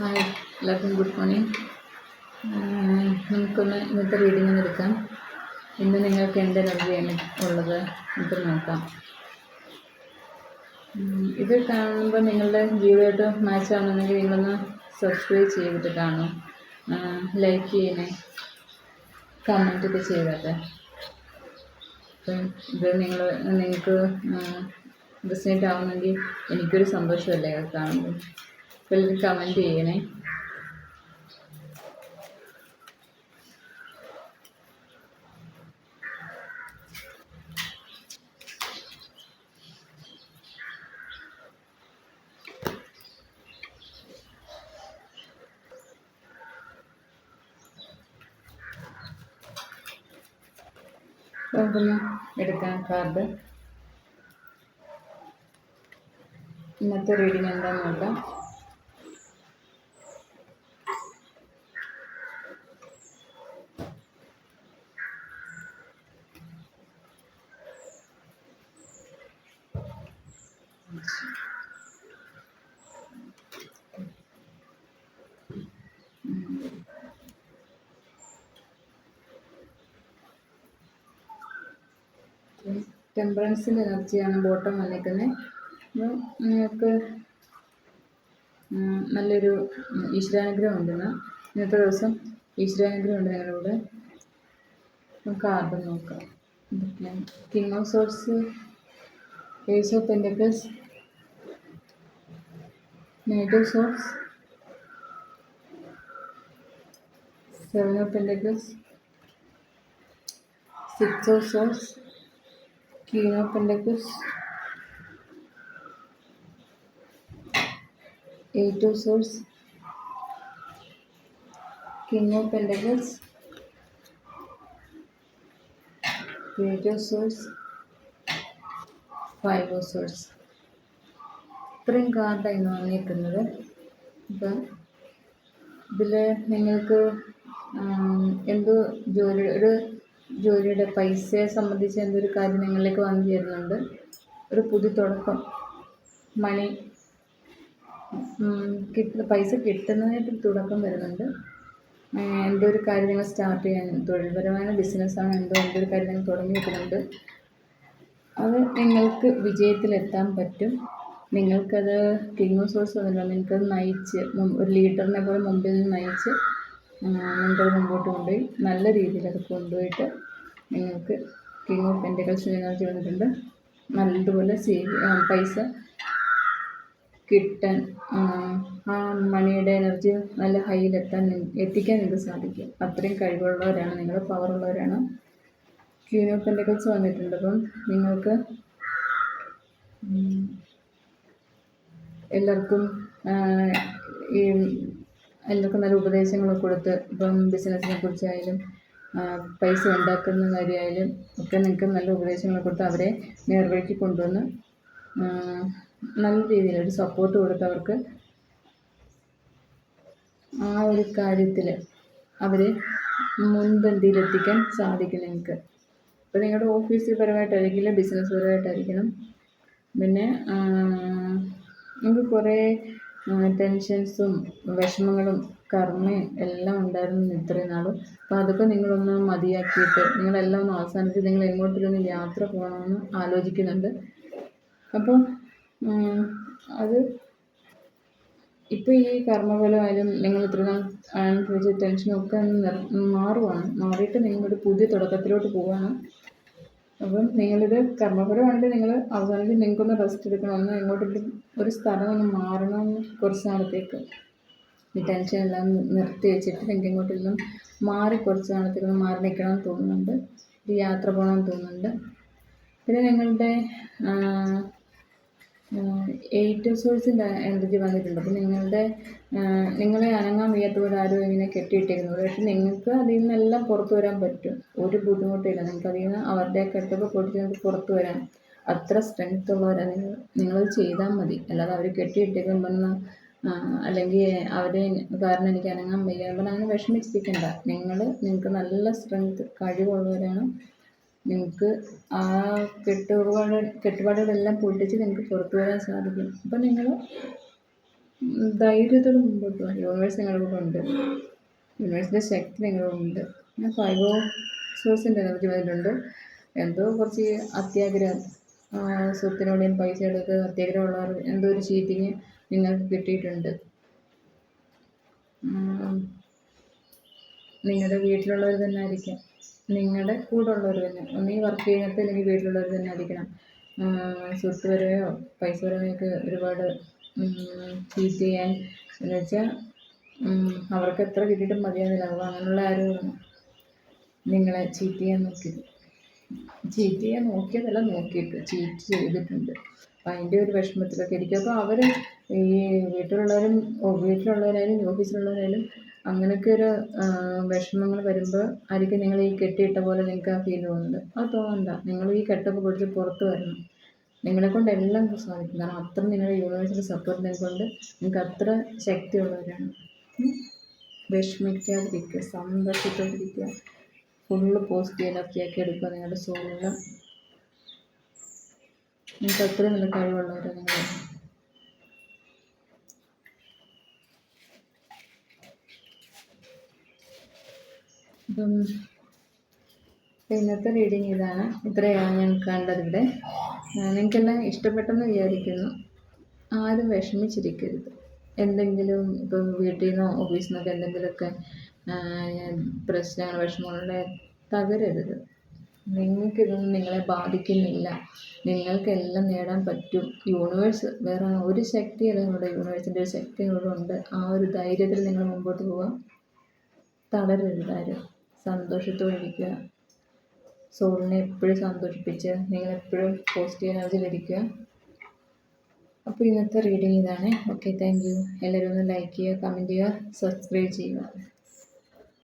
Hi എല്ലാവർക്കും good morning നമുക്കൊന്ന് ഇന്നത്തെ റീഡിംഗ് ഒന്ന് എടുക്കാം. ഇന്ന് നിങ്ങൾക്ക് എന്ത് എനർജിയാണ് ഉള്ളത്? നമുക്ക് നോക്കാം. ഇത് കാണുമ്പോൾ നിങ്ങളുടെ ജീവിതമായിട്ട് മാച്ച് ആവണമെങ്കിൽ നിങ്ങളൊന്ന് സബ്സ്ക്രൈബ് ചെയ്തിട്ട് കാണും. ലൈക്ക് ചെയ്യണേ. കമന്റ് ഒക്കെ അപ്പം ഇത് നിങ്ങൾ നിങ്ങൾക്ക് റിസൾട്ട് ആവുന്നെങ്കിൽ എനിക്കൊരു സന്തോഷമല്ലേ കാണുമ്പോൾ. എല്ലാവരും കമന്റ് ചെയ്യണേ. നമുക്കൊന്ന് എടുക്കാം കാർഡ് ഇന്നത്തെ റീഡിങ് എന്താണെന്ന് നോക്കാം. ടെമ്പറൻസിന്റെ എനർജിയാണ് ബോട്ടം വന്നിരിക്കുന്നത്. നിങ്ങൾക്ക് നല്ലൊരു ഈശ്വരാനുഗ്രഹം ഉണ്ടെന്ന് ഇന്നത്തെ ദിവസം ഈശ്വരാനുഗ്രഹം ഉണ്ട് നിങ്ങളുടെ. നമുക്ക് ആർക്കും നോക്കാം. King of swords ace of pentacles negative source seven of pentacles six of swords King of Pentacles, Eight of Swords, King of Pentacles, Page of Swords, Five of Swords. ഇത്രയും കാർഡായിരുന്നു വന്നിരിക്കുന്നത് അപ്പം ഇതിൽ നിങ്ങൾക്ക് എന്ത് ജോലി ഒരു ജോലിയുടെ പൈസയെ സംബന്ധിച്ച് എന്തൊരു കാര്യം നിങ്ങളിലേക്ക് വന്നു ചേരുന്നുണ്ട് ഒരു പുതിയ തുടക്കം. മണി കിട്ടുന്ന പൈസ കിട്ടുന്നതായിട്ട് തുടക്കം വരുന്നുണ്ട്. എന്തോ ഒരു കാര്യം നിങ്ങൾ സ്റ്റാർട്ട് ചെയ്യാൻ തൊഴിൽപരമായ ബിസിനസ്സാണ് എന്തോ എന്തൊരു കാര്യം നിങ്ങൾ തുടങ്ങി വെക്കുന്നുണ്ട്. അത് നിങ്ങൾക്ക് വിജയത്തിലെത്താൻ പറ്റും. നിങ്ങൾക്കത് കിങ് സോഴ്സ് വന്നിട്ടുണ്ടോ. നിങ്ങൾക്കത് നയിച്ച് ഒരു ലീഡറിനെ പോലെ മുമ്പിൽ നിന്ന് നയിച്ച് നിങ്ങൾക്കത് മുമ്പോട്ട് കൊണ്ടുപോയി. നല്ല രീതിയിൽ അത് കൊണ്ടുപോയിട്ട് നിങ്ങൾക്ക് കിങ് ഓഫ് പെന്റകൾസ് എനർജി വന്നിട്ടുണ്ട് നല്ലതുപോലെ സേവ് പൈസ കിട്ടാൻ ആ, മണിയുടെ എനർജി നല്ല ഹൈയിലെത്താൻ എത്തിക്കാൻ നിങ്ങൾക്ക് സാധിക്കും. അത്രയും കഴിവുള്ളവരാണ് നിങ്ങൾ പവറുള്ളവരാണ് ക്യൂൻ ഓഫ് പെന്റകൾസ് വന്നിട്ടുണ്ട്. അപ്പം നിങ്ങൾക്ക് എല്ലാവർക്കും ഈ എല്ലാവർക്കും നല്ല ഉപദേശങ്ങളൊക്കെ കൊടുത്ത് ഇപ്പം ബിസിനസ്സിനെ കുറിച്ചായാലും പൈസ ഉണ്ടാക്കുന്ന കാര്യമായാലും ഒക്കെ നിങ്ങൾക്ക് നല്ല ഉപദേശങ്ങൾ കൊടുത്ത് അവരെ നേർവഴിക്ക് കൊണ്ടുവന്ന് നല്ല രീതിയിൽ ഒരു സപ്പോർട്ട് കൊടുത്ത് അവർക്ക് ആ ഒരു കാര്യത്തിൽ അവരെ മുൻപന്തിയിലെത്തിക്കാൻ സാധിക്കും നിങ്ങൾക്ക്. ഇപ്പോൾ നിങ്ങളുടെ ഓഫീസ് പരമായിട്ടായിരിക്കില്ല ബിസിനസ് പരമായിട്ടായിരിക്കണം. പിന്നെ നിങ്ങൾക്ക് കുറേ ടെൻഷൻസും വിഷമങ്ങളും കർമ്മയും എല്ലാം ഉണ്ടായിരുന്നു ഇത്രയും നാളും. അപ്പോൾ അതൊക്കെ നിങ്ങളൊന്ന് മതിയാക്കിയിട്ട് നിങ്ങളെല്ലാം ഒന്ന് അവസാനിച്ച് നിങ്ങൾ എങ്ങോട്ടൊന്ന് യാത്ര പോകണമെന്ന് ആലോചിക്കുന്നുണ്ട്. അപ്പോൾ അത് ഇപ്പോൾ ഈ കർമ്മഫലമായാലും നിങ്ങൾ ഇത്ര നാൾ അനുഭവിച്ച ടെൻഷനൊക്കെ ഒന്ന് മാറുവാണ്. മാറിയിട്ട് നിങ്ങളൊരു പുതിയ തുടക്കത്തിലോട്ട് പോവുകയാണ്. അപ്പം നിങ്ങളിത് കർമ്മപരമായിട്ട് നിങ്ങൾ അവസാനിച്ച് നിങ്ങൾക്കൊന്ന് റെസ്റ്റ് എടുക്കണമെന്ന് എങ്ങോട്ടെങ്കിലും ഒരു സ്ഥലം ഒന്ന് മാറണമെന്ന് കുറച്ച് നാളത്തേക്ക്. ഈ ടെൻഷൻ എല്ലാം നിർത്തി വെച്ചിട്ട് നിങ്ങൾക്ക് എങ്ങോട്ടെങ്കിലും മാറി കുറച്ച് നാളത്തേക്ക് ഒന്ന് മാറി നിൽക്കണമെന്ന് തോന്നുന്നുണ്ട്. ഒരു യാത്ര പോകണമെന്ന് തോന്നുന്നുണ്ട്. പിന്നെ നിങ്ങളുടെ എയ്റ്റ് സോഴ്സിന്റെ എനർജി വന്നിട്ടുണ്ട്. അപ്പം നിങ്ങളുടെ നിങ്ങളെ അനങ്ങാൻ വയ്യാത്തവരാരും ഇങ്ങനെ കെട്ടിയിട്ടിരുന്നു പക്ഷെ നിങ്ങൾക്ക് അതിൽ നിന്നെല്ലാം പുറത്തു വരാൻ പറ്റും. ഒരു ബുദ്ധിമുട്ടില്ല. നിങ്ങൾക്ക് അതിൽ നിന്ന് അവരുടെ കെട്ടൊക്കെ പൊട്ടിച്ച് നിങ്ങൾക്ക് പുറത്തു വരാൻ അത്ര സ്ട്രെങ്ത് ഉള്ളവരാണ് നിങ്ങൾ. നിങ്ങളത് ചെയ്താൽ മതി. അല്ലാതെ അവർ കെട്ടിയിട്ടേക്കുമ്പോൾ അല്ലെങ്കിൽ അവരെ കാരണം എനിക്ക് അനങ്ങാൻ വയ്യ. പറഞ്ഞാൽ അങ്ങനെ വിഷമിച്ചിരിക്കണ്ട. നിങ്ങൾ നിങ്ങൾക്ക് നല്ല സ്ട്രെങ്ത് കഴിവുള്ളവരാണ്. നിങ്ങൾക്ക് ആ കെട്ടുപാട് കെട്ടുപാടുകളെല്ലാം പൊട്ടിച്ച് നിങ്ങൾക്ക് പുറത്തു വരാൻ സാധിക്കും. അപ്പം നിങ്ങൾ ധൈര്യത്തോടെ മുമ്പോട്ട് പോകാം യൂണിവേഴ്സ് നിങ്ങളുടെ കൂടെ ഉണ്ട് യൂണിവേഴ്സിന്റെ ശക്തി നിങ്ങളുടെ ഉണ്ട്. പിന്നെ ഫൈവ് സോഴ്സിന്റെ എനർജി വന്നിട്ടുണ്ട്. എന്തോ കുറച്ച് അത്യാഗ്രഹം പൈസ സ്വത്തിനോടെയും പൈസയോടൊക്കെ അത്യാഗ്രഹമുള്ളവർ എന്തോ ഒരു ചീറ്റിങ് നിങ്ങൾക്ക് കിട്ടിയിട്ടുണ്ട്. നിങ്ങളുടെ വീട്ടിലുള്ളവർ തന്നെ ആയിരിക്കാം. നിങ്ങളുടെ കൂടെ ഉള്ളവർ തന്നെ ഒന്നീ വർക്ക് ചെയ്യുന്നിടത്ത് അല്ലെങ്കിൽ വീട്ടിലുള്ളവർ തന്നെ ആയിരിക്കണം. ഉം, സ്വത്ത് പരമായോ പൈസ പരമായൊക്കെ ഒരുപാട് ചീറ്റ് ചെയ്യാൻ. എന്ന് വെച്ചാൽ അവർക്ക് എത്ര കിട്ടിയിട്ടും മതിയാകുന്നില്ല അപ്പോൾ അങ്ങനെയുള്ള ആരും നിങ്ങളെ ചീറ്റ് ചെയ്യാൻ നോക്കിയത് ചീറ്റ് ചെയ്യാൻ നോക്കിയതല്ല നോക്കിയിട്ട് ചീറ്റ് ചെയ്തിട്ടുണ്ട്. അപ്പം അതിന്റെ ഒരു വിഷമത്തിലൊക്കെ ഇരിക്കും. അപ്പോൾ അവർ ഈ വീട്ടിലുള്ളവരും വീട്ടിലുള്ളവരായാലും ഓഫീസിലുള്ളവരായാലും അങ്ങനെയൊക്കെ ഒരു വിഷമങ്ങൾ വരുമ്പോൾ ആയിരിക്കും നിങ്ങൾ ഈ കെട്ടിയിട്ട പോലെ നിങ്ങൾക്ക് ആ ഫീൽ തോന്നുന്നത്. അത് തോന്നണ്ട. നിങ്ങൾ ഈ കെട്ടൊക്കെ പൊടിച്ച് പുറത്ത് വരണം. നിങ്ങളെ കൊണ്ട് എല്ലാം സാധിക്കും കാരണം അത്ര നിങ്ങളുടെ യൂണിവേഴ്സിന്റെ സപ്പോർട്ട് നിങ്ങൾക്കുണ്ട് നിങ്ങൾക്ക് അത്ര ശക്തിയുള്ളവരാണ്. വിഷമിക്കാതിരിക്കുക. സന്തോഷത്തോടിരിക്കുക ഫുള്ള് പോസിറ്റീവ് എനർജിയാക്കി എടുക്കുക. നിങ്ങളുടെ സോളിൽ നിങ്ങൾക്ക് അത്ര നല്ല കഴിവുള്ളവരാണ് നിങ്ങൾ അപ്പം ഇന്നത്തെ റീഡിങ് ഇതാണ്. ഇത്രയാണ് ഞാൻ കണ്ടത് ഇവിടെ. നിങ്ങൾക്കെല്ലാം ഇഷ്ടപ്പെട്ടെന്ന് വിചാരിക്കുന്നു. ആരും വിഷമിച്ചിരിക്കരുത്. എന്തെങ്കിലും ഇപ്പം വീട്ടിൽ നിന്നോ ഓഫീസിൽ നിന്നൊക്കെ എന്തെങ്കിലുമൊക്കെ പ്രശ്നങ്ങൾ വിഷമങ്ങളുടെ തകരരുത്. നിങ്ങൾക്കിതൊന്നും നിങ്ങളെ ബാധിക്കുന്നില്ല. നിങ്ങൾക്കെല്ലാം നേടാൻ പറ്റും. യൂണിവേഴ്സ് വേറെ ഒരു ശക്തിയല്ല നമ്മുടെ യൂണിവേഴ്സിന്റെ ഒരു ശക്തി ഉണ്ട് ആ ഒരു ധൈര്യത്തിൽ നിങ്ങൾ മുമ്പോട്ട് പോവുക തളരരുത് ആരും. സന്തോഷത്തോടെ ഇരിക്കുക. സോളിനെ എപ്പോഴും സന്തോഷിപ്പിച്ച് നിങ്ങളെപ്പോഴും പോസിറ്റീവ് എനർജിയിലിരിക്കുക അപ്പോൾ ഇന്നത്തെ റീഡിങ് ഇതാണ്. Okay thank you. എല്ലാവരും ഒന്ന് ലൈക്ക് ചെയ്യുക കമന്റ് ചെയ്യുക സബ്സ്ക്രൈബ് ചെയ്യുക.